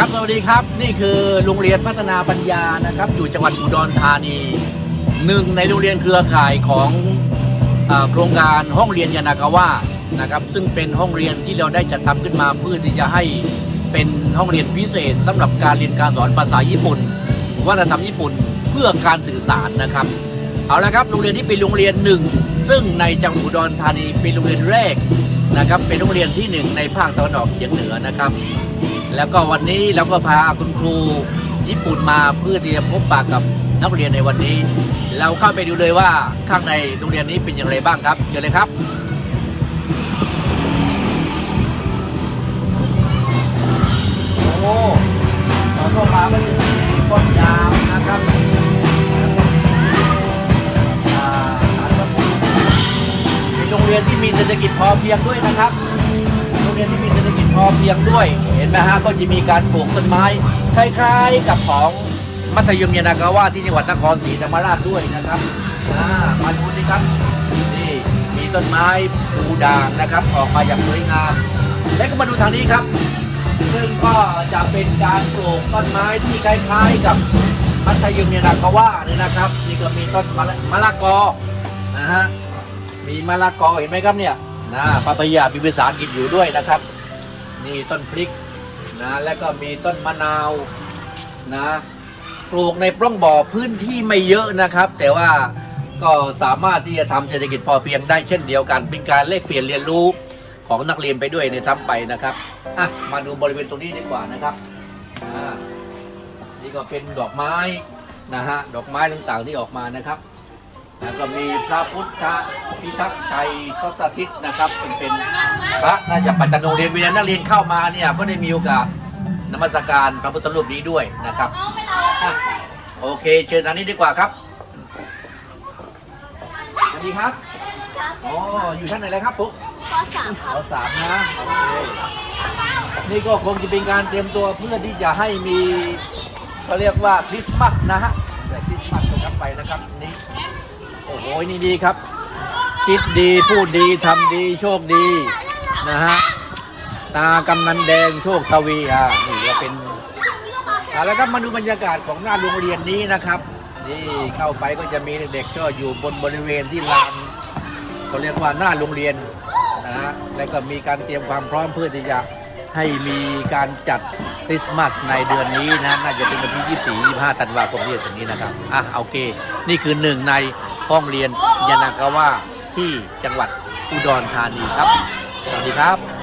ครับสวัสดีครับนี่คือโรงเรียนพัฒนาปัญญานะครับ อยู่จังหวัดอุดรธานีหนึ่งในโรงเรียนเครือข่ายของอาโครงการห้องเรียนยานากาวะนะครับ ซึ่งเป็นห้องเรียนที่เราได้จัดทำขึ้นมาเพื่อที่จะให้เป็นห้องเรียนพิเศษสำหรับการเรียนการสอนภาษาญี่ปุ่นวัฒนธรรมญี่ปุ่นเพื่อการสื่อสารนะครับ เอาละครับโรงเรียนนี้เป็นโรงเรียนหนึ่งซึ่งในจังหวัดอุดรธานีเป็นโรงเรียนแรกนะครับเป็นโรงเรียนที่หนึ่งในภาคตะวันออกเฉียงเหนือนะครับ แล้วก็วันนี้เราก็พาคุณครูญี่ปุ่นมาเพื่อที่จะพบปะกับนักเรียนในวันนี้ เราเข้าไปดูเลยว่าข้างในโรงเรียนนี้เป็นอย่างไรบ้างครับเชิญเลยครับโอ้ตอนเข้ามาก็จะมีต้นยางนะครับอ่าสารพระภูมิเป็นโรงเรียนที่มีเศรษฐกิจพอเพียงด้วยนะครับ เรียนที่มีเศรษฐกิจพอเพียงด้วย เห็นไหมฮะก็จะมีการปลูกต้นไม้คล้ายๆกับของมัธยมยานากาวะที่จังหวัดนครศรีธรรมราชด้วยนะครับมาดูสิครับนี่มีต้นไม้ปูด่างนะครับออกมาอย่างสวยงามและก็มาดูทางนี้ครับ ซึ่งก็จะเป็นการปลูกต้นไม้ที่คล้ายๆกับมัธยมยานากาวะเนี่ยนะครับนี่ก็มีต้นมะละมะละกอนะฮะมีมะละกอเห็นไหมครับเนี่ย นะปาปายามีภาษาอังกฤษอยู่ด้วยนะครับ นี่ต้นพริกนะแล้วก็มีต้นมะนาวนะปลูกในปล้องบ่อพื้นที่ไม่เยอะนะครับ แต่ว่าก็สามารถที่จะทำเศรษฐกิจพอเพียงได้เช่นเดียวกัน เป็นการแลกเปลี่ยนเรียนรู้ของนักเรียนไปด้วยในทั้งไปนะครับอะมาดูบริเวณตรงนี้ดีกว่านะครับนี่ก็เป็นดอกไม้นะฮะดอกไม้ต่างๆที่ออกมานะครับ แล้วก็มีพระพุทธพิทักษ์ชัยทศทิศนะครับเป็นเป็นพระน่าจะปัจจโนเรียนเวลานักเรียนเข้ามาเนี่ยก็ได้มีโอกาสนมัสการพระพุทธรูปนี้ด้วยนะครับอะโอเค เชิญทางนี้ดีกว่าครับสวัสดีครับอ๋ออยู่ชั้นไหนแล้วครับปุ๊กข้อสามคขรับอสามนะโอเคนี่ก็คงจะเป็นการเตรียมตัวเพื่อที่จะให้มีเขาเรียกว่าคริสต์มาสนะฮะแต่คริสต์มาสนะครับไปนะครับนี่ โอ้โหนี่ดีครับ คิดดีพูดดีทำดีโชคดีนะฮะตากำนันแดงโชคทวีอ่านี่ก็เป็นอ่าแล้วก็มาดูบรรยากาศของหน้าโรงเรียนนี้นะครับนี่เข้าไปก็จะมีเด็กๆก็อยู่บนบริเวณที่ลานเขาเรียกว่าหน้าโรงเรียนนะฮะแล้วก็มีการเตรียมความพร้อมเพื่อที่จะให้มีการจัดคริสต์มาสในเดือนนี้นะน่าจะเป็นวันที่ 24 25 ธันวาคมที่จะถึงนี้นะครับอะโอเค นี่คือหนึ่งใน ห้องเรียนยานากาวะที่จังหวัดอุดรธานีครับ สวัสดีครับ